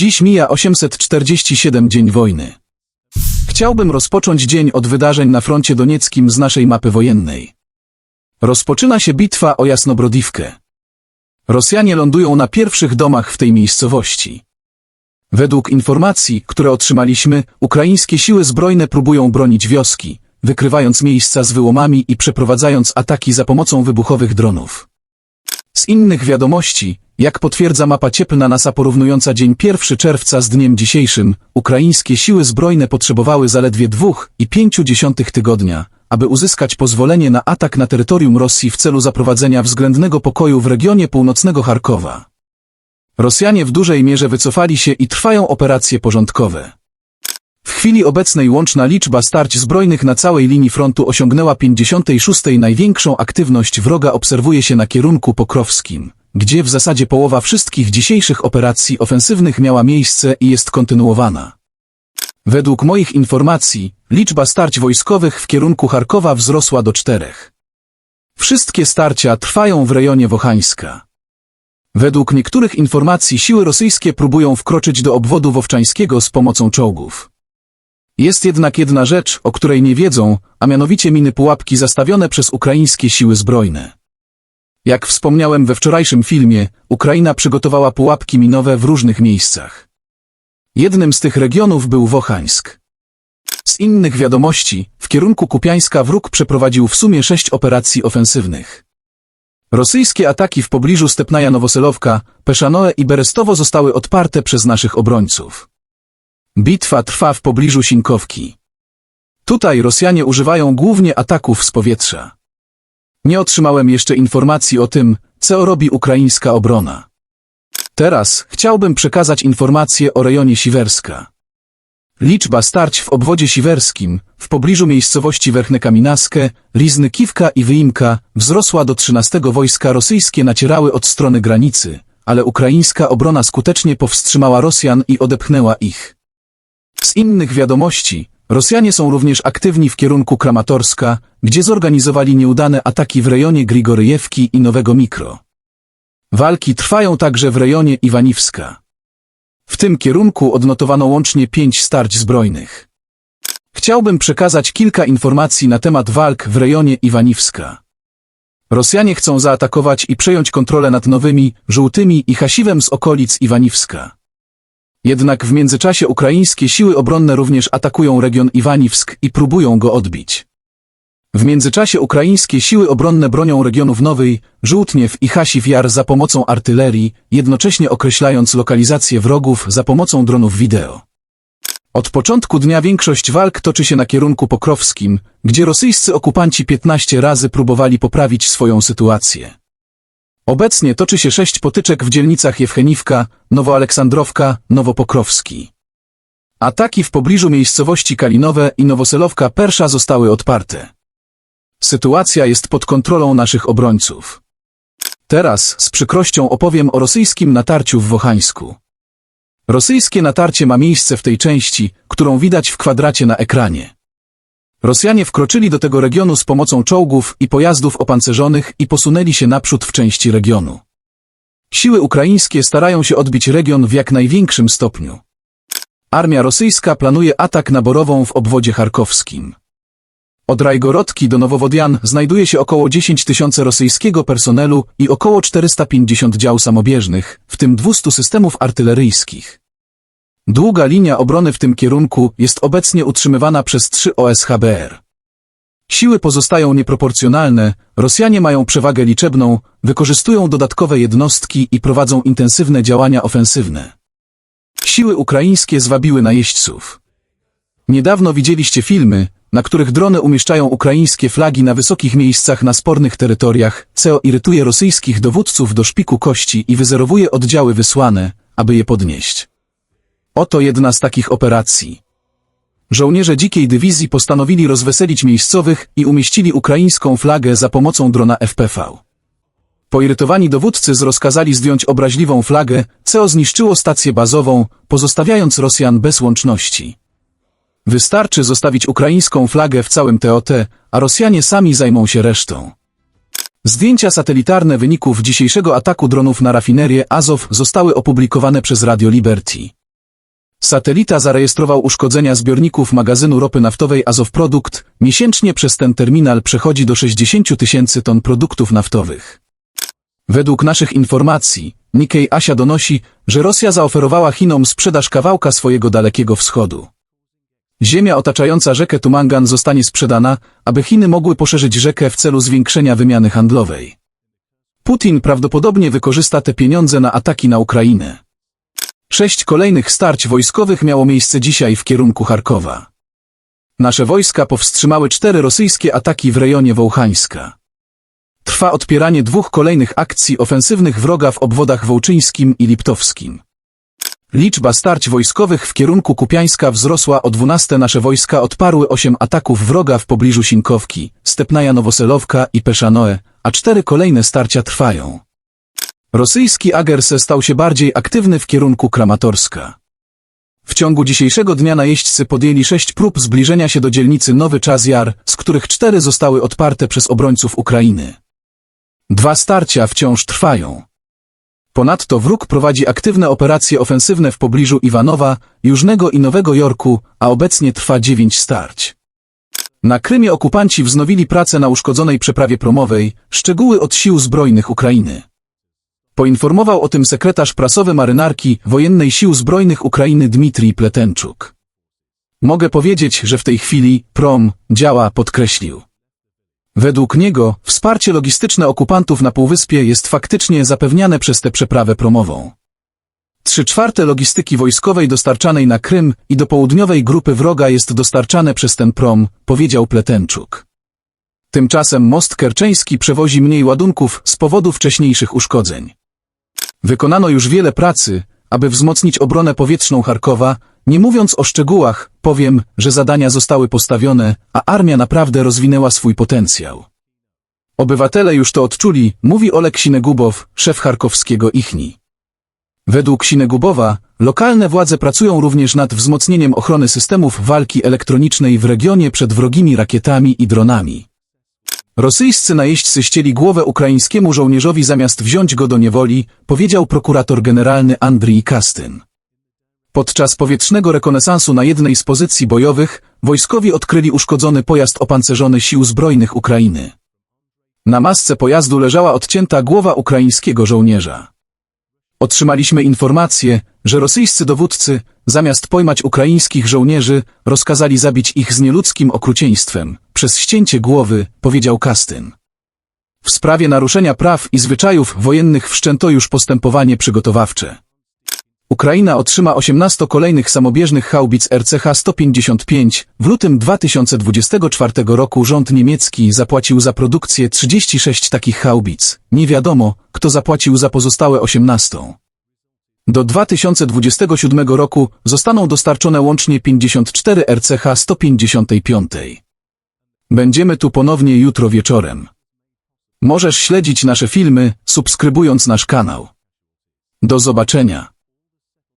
Dziś mija 847 dzień wojny. Chciałbym rozpocząć dzień od wydarzeń na froncie donieckim z naszej mapy wojennej. Rozpoczyna się bitwa o Jasnobrodiwkę. Rosjanie lądują na pierwszych domach w tej miejscowości. Według informacji, które otrzymaliśmy, ukraińskie siły zbrojne próbują bronić wioski, wykrywając miejsca z wyłomami i przeprowadzając ataki za pomocą wybuchowych dronów. Z innych wiadomości, jak potwierdza mapa cieplna NASA porównująca dzień 1 czerwca z dniem dzisiejszym, ukraińskie siły zbrojne potrzebowały zaledwie dwóch i pięciu dziesiątych tygodnia, aby uzyskać pozwolenie na atak na terytorium Rosji w celu zaprowadzenia względnego pokoju w regionie północnego Charkowa. Rosjanie w dużej mierze wycofali się i trwają operacje porządkowe. W chwili obecnej łączna liczba starć zbrojnych na całej linii frontu osiągnęła 56. Największą aktywność wroga obserwuje się na kierunku pokrowskim, gdzie w zasadzie połowa wszystkich dzisiejszych operacji ofensywnych miała miejsce i jest kontynuowana. Według moich informacji, liczba starć wojskowych w kierunku Charkowa wzrosła do czterech. Wszystkie starcia trwają w rejonie Wochańska. Według niektórych informacji siły rosyjskie próbują wkroczyć do obwodu wowczańskiego z pomocą czołgów. Jest jednak jedna rzecz, o której nie wiedzą, a mianowicie miny pułapki zastawione przez ukraińskie siły zbrojne. Jak wspomniałem we wczorajszym filmie, Ukraina przygotowała pułapki minowe w różnych miejscach. Jednym z tych regionów był Wochańsk. Z innych wiadomości, w kierunku Kupiańska wróg przeprowadził w sumie sześć operacji ofensywnych. Rosyjskie ataki w pobliżu Stepnaja Nowoselowka, Peszanoe i Berestowo zostały odparte przez naszych obrońców. Bitwa trwa w pobliżu Sinkowki. Tutaj Rosjanie używają głównie ataków z powietrza. Nie otrzymałem jeszcze informacji o tym, co robi ukraińska obrona. Teraz chciałbym przekazać informacje o rejonie Siwerska. Liczba starć w obwodzie siwerskim, w pobliżu miejscowości Werchne Kaminaskę, Kiwka i Wyimka, wzrosła do 13 wojska rosyjskie nacierały od strony granicy, ale ukraińska obrona skutecznie powstrzymała Rosjan i odepchnęła ich. Z innych wiadomości, Rosjanie są również aktywni w kierunku Kramatorska, gdzie zorganizowali nieudane ataki w rejonie Grigoryjewki i Nowego Mikro. Walki trwają także w rejonie Iwaniwska. W tym kierunku odnotowano łącznie pięć starć zbrojnych. Chciałbym przekazać kilka informacji na temat walk w rejonie Iwaniwska. Rosjanie chcą zaatakować i przejąć kontrolę nad nowymi, żółtymi i Hasiwem z okolic Iwaniwska. Jednak w międzyczasie ukraińskie siły obronne również atakują region Iwaniwsk i próbują go odbić. W międzyczasie ukraińskie siły obronne bronią regionów Nowej, Żółtniew i Hasiw Jar za pomocą artylerii, jednocześnie określając lokalizację wrogów za pomocą dronów wideo. Od początku dnia większość walk toczy się na kierunku pokrowskim, gdzie rosyjscy okupanci 15 razy próbowali poprawić swoją sytuację. Obecnie toczy się sześć potyczek w dzielnicach Jewcheniwka, Nowoaleksandrowka, Nowopokrowski. Ataki w pobliżu miejscowości Kalinowe i Nowoselowka Persza zostały odparte. Sytuacja jest pod kontrolą naszych obrońców. Teraz z przykrością opowiem o rosyjskim natarciu w Wochańsku. Rosyjskie natarcie ma miejsce w tej części, którą widać w kwadracie na ekranie. Rosjanie wkroczyli do tego regionu z pomocą czołgów i pojazdów opancerzonych i posunęli się naprzód w części regionu. Siły ukraińskie starają się odbić region w jak największym stopniu. Armia rosyjska planuje atak na Borową w obwodzie charkowskim. Od Rajgorodki do Nowowodian znajduje się około 10 tysięcy rosyjskiego personelu i około 450 dział samobieżnych, w tym 200 systemów artyleryjskich. Długa linia obrony w tym kierunku jest obecnie utrzymywana przez trzy OSHBR. Siły pozostają nieproporcjonalne, Rosjanie mają przewagę liczebną, wykorzystują dodatkowe jednostki i prowadzą intensywne działania ofensywne. Siły ukraińskie zwabiły najeźdźców. Niedawno widzieliście filmy, na których drony umieszczają ukraińskie flagi na wysokich miejscach na spornych terytoriach, co irytuje rosyjskich dowódców do szpiku kości i wyzerowuje oddziały wysłane, aby je podnieść. Oto jedna z takich operacji. Żołnierze dzikiej dywizji postanowili rozweselić miejscowych i umieścili ukraińską flagę za pomocą drona FPV. Poirytowani dowódcy zrozkazali zdjąć obraźliwą flagę, co zniszczyło stację bazową, pozostawiając Rosjan bez łączności. Wystarczy zostawić ukraińską flagę w całym TOT, a Rosjanie sami zajmą się resztą. Zdjęcia satelitarne wyników dzisiejszego ataku dronów na rafinerię Azow zostały opublikowane przez Radio Liberty. Satelita zarejestrował uszkodzenia zbiorników magazynu ropy naftowej Azowprodukt. Miesięcznie przez ten terminal przechodzi do 60 tysięcy ton produktów naftowych. Według naszych informacji, Nikkei Asia donosi, że Rosja zaoferowała Chinom sprzedaż kawałka swojego Dalekiego Wschodu. Ziemia otaczająca rzekę Tumangan zostanie sprzedana, aby Chiny mogły poszerzyć rzekę w celu zwiększenia wymiany handlowej. Putin prawdopodobnie wykorzysta te pieniądze na ataki na Ukrainę. Sześć kolejnych starć wojskowych miało miejsce dzisiaj w kierunku Charkowa. Nasze wojska powstrzymały cztery rosyjskie ataki w rejonie Wołchańska. Trwa odpieranie dwóch kolejnych akcji ofensywnych wroga w obwodach wołczyńskim i liptowskim. Liczba starć wojskowych w kierunku Kupiańska wzrosła o 12. Nasze wojska odparły 8 ataków wroga w pobliżu Sinkowki, Stepnaja Nowoselowka i Peszanoe, a cztery kolejne starcia trwają. Rosyjski Agerse stał się bardziej aktywny w kierunku Kramatorska. W ciągu dzisiejszego dnia najeźdźcy podjęli sześć prób zbliżenia się do dzielnicy Nowy Czas Jar, z których cztery zostały odparte przez obrońców Ukrainy. Dwa starcia wciąż trwają. Ponadto wróg prowadzi aktywne operacje ofensywne w pobliżu Iwanowa, Jużnego i Nowego Jorku, a obecnie trwa dziewięć starć. Na Krymie okupanci wznowili pracę na uszkodzonej przeprawie promowej, szczegóły od sił zbrojnych Ukrainy. Poinformował o tym sekretarz prasowy marynarki wojennej sił zbrojnych Ukrainy Dmitrij Pletenczuk. Mogę powiedzieć, że w tej chwili prom działa, podkreślił. Według niego wsparcie logistyczne okupantów na Półwyspie jest faktycznie zapewniane przez tę przeprawę promową. Trzy czwarte logistyki wojskowej dostarczanej na Krym i do południowej grupy wroga jest dostarczane przez ten prom, powiedział Pletenczuk. Tymczasem most kerczeński przewozi mniej ładunków z powodu wcześniejszych uszkodzeń. Wykonano już wiele pracy, aby wzmocnić obronę powietrzną Charkowa, nie mówiąc o szczegółach, powiem, że zadania zostały postawione, a armia naprawdę rozwinęła swój potencjał. Obywatele już to odczuli, mówi Olek Sinegubow, szef charkowskiego ICHNI. Według Sinegubowa, lokalne władze pracują również nad wzmocnieniem ochrony systemów walki elektronicznej w regionie przed wrogimi rakietami i dronami. Rosyjscy najeźdźcy ścieli głowę ukraińskiemu żołnierzowi zamiast wziąć go do niewoli, powiedział prokurator generalny Andrii Kastyn. Podczas powietrznego rekonesansu na jednej z pozycji bojowych, wojskowi odkryli uszkodzony pojazd opancerzony sił zbrojnych Ukrainy. Na masce pojazdu leżała odcięta głowa ukraińskiego żołnierza. Otrzymaliśmy informację, że rosyjscy dowódcy, zamiast pojmać ukraińskich żołnierzy, rozkazali zabić ich z nieludzkim okrucieństwem, przez ścięcie głowy, powiedział Kastyn. W sprawie naruszenia praw i zwyczajów wojennych wszczęto już postępowanie przygotowawcze. Ukraina otrzyma 18 kolejnych samobieżnych haubic RCH-155. W lutym 2024 roku rząd niemiecki zapłacił za produkcję 36 takich haubic. Nie wiadomo, kto zapłacił za pozostałe 18. Do 2027 roku zostaną dostarczone łącznie 54 RCH-155. Będziemy tu ponownie jutro wieczorem. Możesz śledzić nasze filmy, subskrybując nasz kanał. Do zobaczenia.